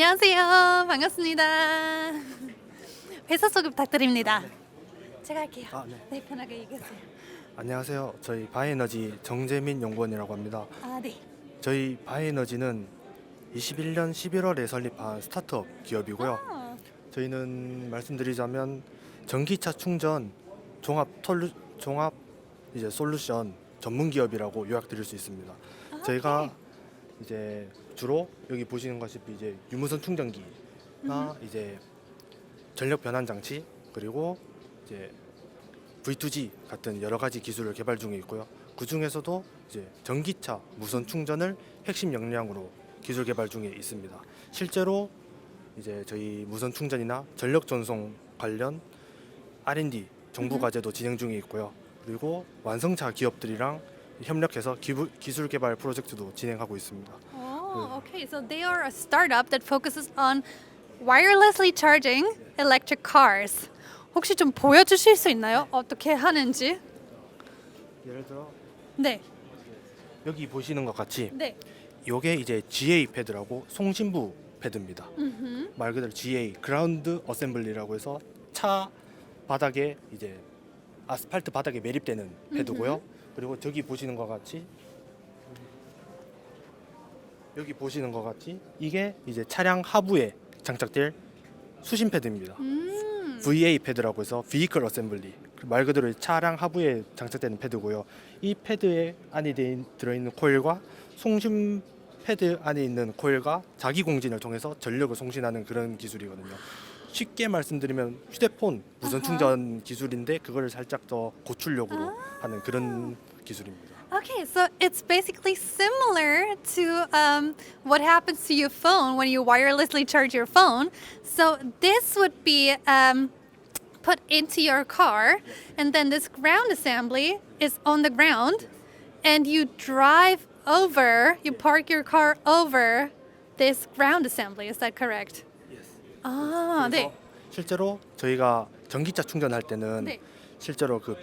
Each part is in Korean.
안녕하세요. 반갑습니다. 회사 소개 부탁드립니다. 제가 할게요. 아, 네. 네, 편하게 얘기하세요. 안녕하세요. 저희 바이에너지 정재민 연구원이라고 합니다. 아, 네. 저희 바이에너지는 21년 11월에 설립한 스타트업 기업이고요. 아, 저희는 말씀드리자면 전기차 충전 종합 톨루, 종합 이제 솔루션 전문 기업이라고 요약드릴 수 있습니다. 아, 저희가 네. 이제 주로 여기 보시는 것이 이제 유무선 충전기나 이제 전력 변환 장치 그리고 이제 V2G 같은 여러 가지 기술을 개발 중에 있고요. 그 중에서도 이제 전기차 무선 충전을 핵심 역량으로 기술 개발 중에 있습니다. 실제로 이제 저희 무선 충전이나 전력 전송 관련 R&D 정부 음. 과제도 진행 중에 있고요. 그리고 완성차 기업들이랑 협력해서 기부, 기술 개발 프로젝트도 진행하고 있습니다. Oh, okay. So they are a startup that focuses on wirelessly charging electric cars. 혹시 좀 보여주실 수 있나요? 어떻게 하는지? 예를 들어 네, 여기 보시는 것 같이 네. 이게 이제 GA 패드라고 송신부 패드입니다. 음흠. 말 그대로 GA 그라운드 어셈블리라고 해서 차 바닥에 이제 아스팔트 바닥에 매립되는 패드고요. 그리고 저기 보시는 것 같이 여기 보시는 것 같이 이게 이제 차량 하부에 장착될 수신 패드입니다. 음. VA 패드라고 해서 Vehicle Assembly 말 그대로 차량 하부에 장착되는 패드고요. 이 패드에 안에 돼- 들어있는 코일과 송신 패드 안에 있는 코일과 자기 공진을 통해서 전력을 송신하는 그런 기술이거든요. 쉽게 말씀드리면 휴대폰 무선 아하. 충전 기술인데 그거를 살짝 더 고출력으로 하는 그런 기술입니다. Okay, so it's basically similar to um, what happens to your phone when you wirelessly charge your phone. So this would be um, put into your car, and then this ground assembly is on the ground, and you drive over, you park your car over this ground assembly. Is that correct? 아, 네. 실제로 저희가 전기차 충전할 때는 네. 실제로 그,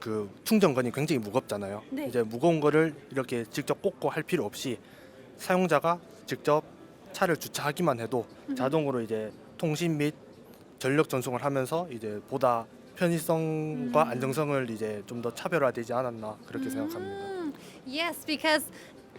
그 충전건이 굉장히 무겁잖아요. 네. 이제 무거운 거를 이렇게 직접 꽂고 할 필요 없이 사용자가 직접 차를 주차하기만 해도 자동으로 이제 통신 및 전력 전송을 하면서 이제 보다 편의성과 안정성을 이제 좀 더 차별화되지 않았나 그렇게 생각합니다. Mm, yes, because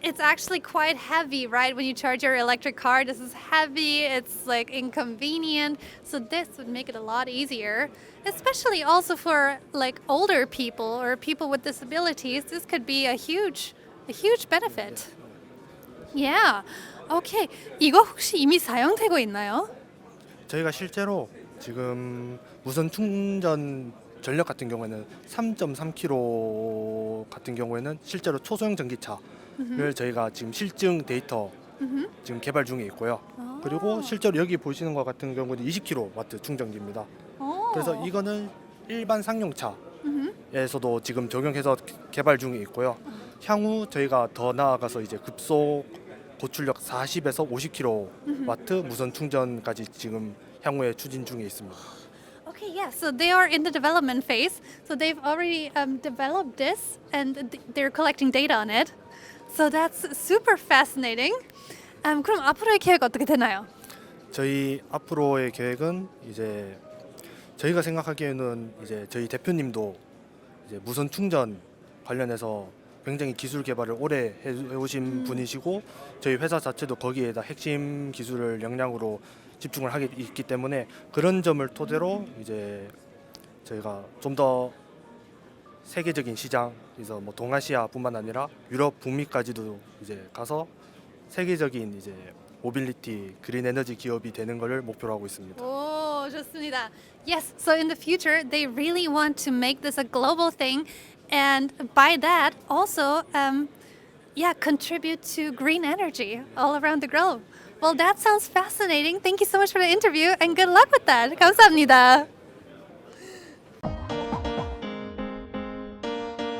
it's actually quite heavy, right? When you charge your electric car, this is heavy, it's like inconvenient. So this would make it a lot easier, especially also for like older people or people with disabilities. This could be a huge a huge benefit. Yeah. Okay. 이거 혹시 이미 사용되고 있나요? 저희가 실제로 지금 무선 충전 전력 같은 경우에는 3.3kg 같은 경우에는 실제로 초소형 전기차 를 저희가 지금 실증 데이터 지금 개발 중에 있고요. 그리고 실제로 여기 보시는 것 같은 경우는 20kW 충전기입니다. 어. 그래서 이거는 일반 상용차에서도 지금 적용해서 개발 중에 있고요. 향후 저희가 더 나아가서 이제 급속 고출력 40에서 50kW 무선 충전까지 지금 향후에 추진 중에 있습니다. Okay, yeah. So they are in the development phase. So they've already um, developed this, and th- they're collecting data on it. So that's super fascinating. Um, 그럼 앞으로의 계획 어떻게 되나요? 저희 앞으로의 계획은 이제 저희가 생각하기에는 이제 저희 대표님도 이제 무선 충전 관련해서 굉장히 기술 개발을 오래 해오신 분이시고 저희 회사 자체도 거기에다 핵심 기술을 역량으로 집중을 하게 있기 때문에 그런 점을 토대로 이제 저희가 좀 더 세계적인 시장, 그래서 뭐 동아시아뿐만 아니라 유럽, 북미까지도 이제 가서 세계적인 이제 모빌리티 그린 에너지 기업이 되는 것을 목표로 하고 있습니다. 오, 좋습니다. Yes, so in the future, they really want to make this a global thing, and by that, also, um, yeah, contribute to green energy all around the globe. Well, that sounds fascinating. Thank you so much for the interview, and good luck with that. 감사합니다.